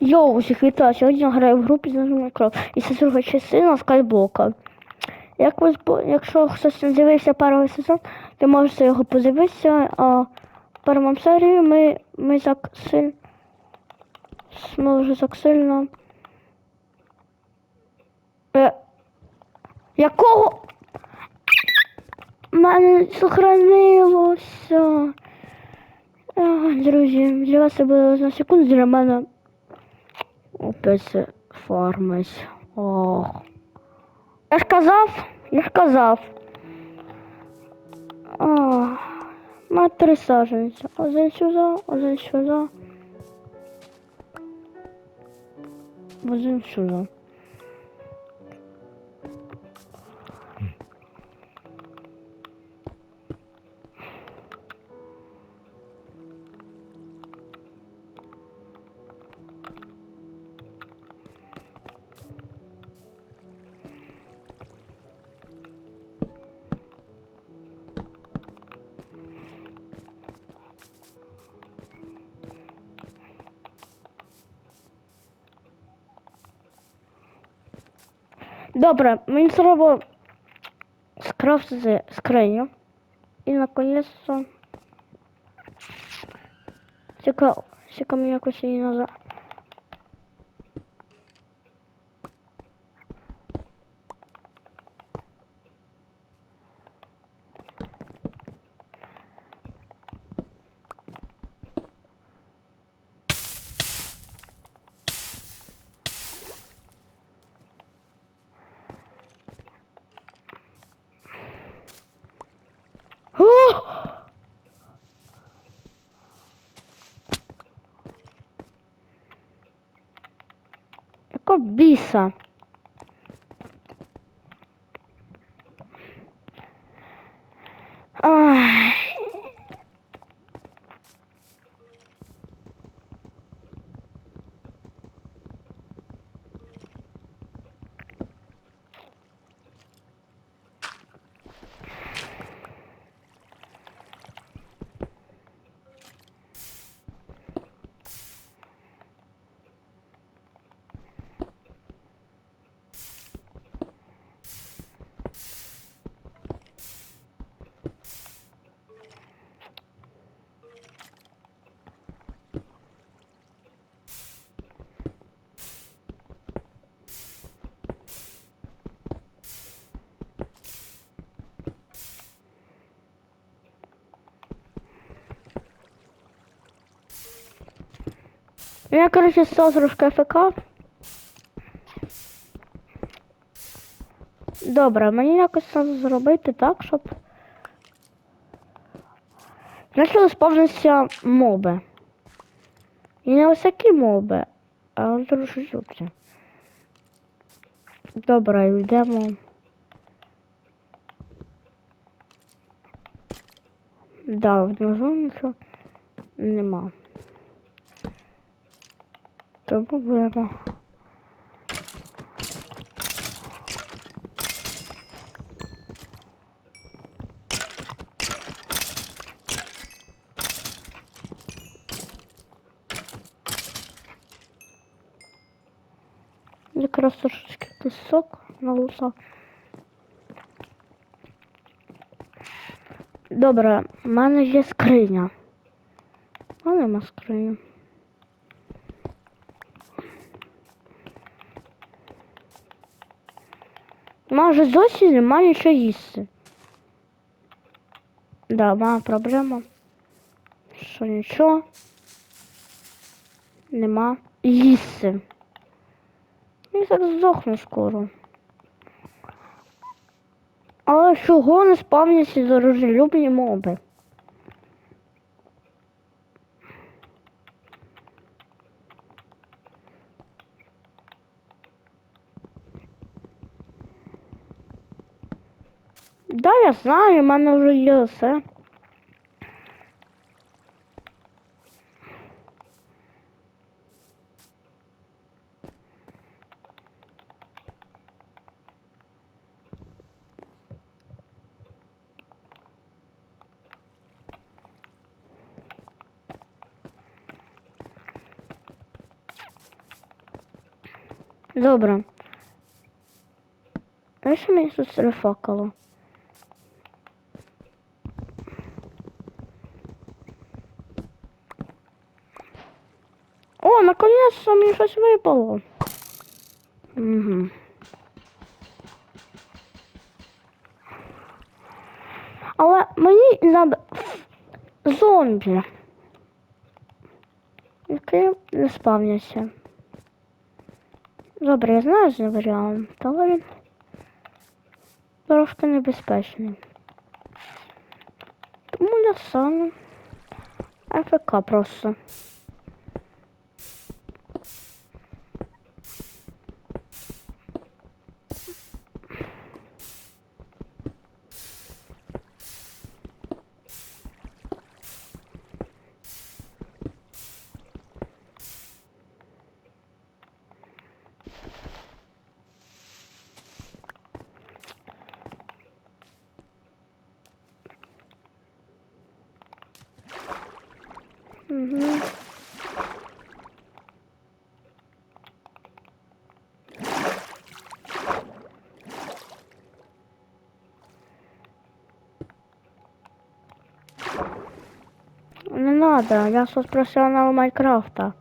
Йоу, усіх вітаю. Сьогодні я граю в групі з Кров. І це друга частина Скайблока. Як ви, якщо хтось не дивився перший сезон, ви можете його подивитися. А в першому серії ми, ми так сильно. Ми вже так сильно. Е, якого? Мене сохранилося. Друзі, для вас це буде одна секунда, для мене опять фармись. Ох. Я ж казав, я ж казав. А, на три саженці. Один сюди, один сюди. Один сюди. Добре, мені треба скрафтити скриню. І наконец-то. Цікаво, сіка мені якось її назад. О! Яка Я, короче, став трошки АФК. Добре, мені якось треба зробити так, щоб. Почали сповнитися моби. І не ось такі моби, а трошки жовті. Добре, йдемо. Да, внизу нічого нема. Тому будемо. Якраз трошечки пісок налутав. Добре, в мене є скриня. Мене нема скрині. Може зовсім нема нічого їсти. Да, має проблема. Що нічого. Нема їсти. Я зараз здохну скоро. Але чого не спавняться дружелюбні моби? Да, я знаю, в мене вже є все. Добре. Знаєш, мені тут срифакало? О, наконец-то мені щось випало. Угу. Але мені треба зомбі. Які не спавняться. Добре, я знаю з варіант, але він трошки небезпечний. Тому я сам АФК просто. Угу. Не надо, я сейчас профессионал Майнкрафта.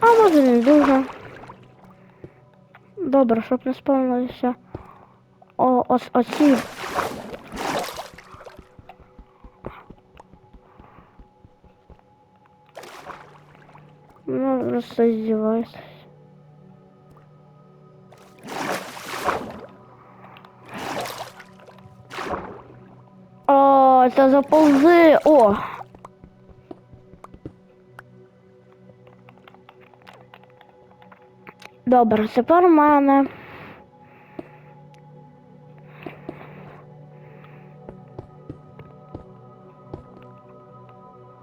А може не дуже. Добре, щоб не сповнилися о, ось оці. Ну, просто издеваюсь. О, це заповзи. О. Добре, тепер у мене.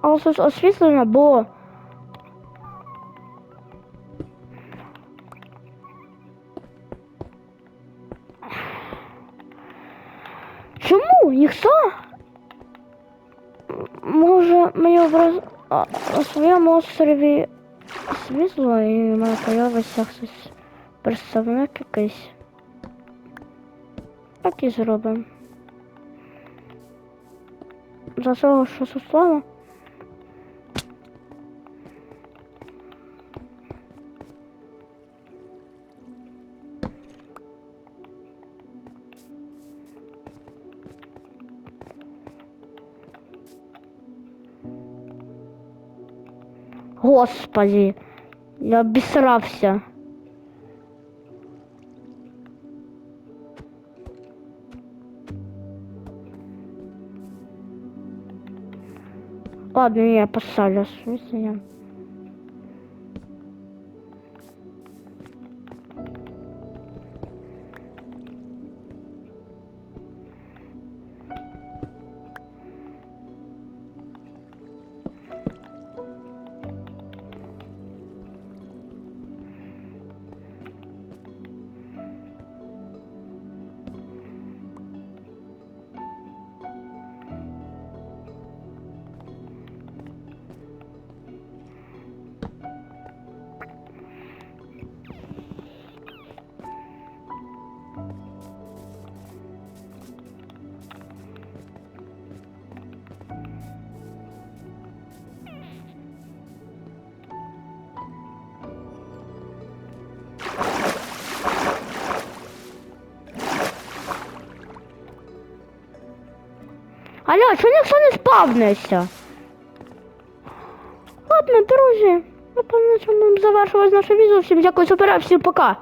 Ось ось освітлення, Чому? Ніхто? Може мені образ... а, своєму острові світло і в мене появиться хтось представник якийсь. Так і зробимо. За того, що Суслава. Господи, я обісрався. Ладно, я посадю освітлення. Алло, чого ніхто не спавнився? Ладно, друзі, ми по завершувати наше відео. Всім дякую перегляд, всім пока.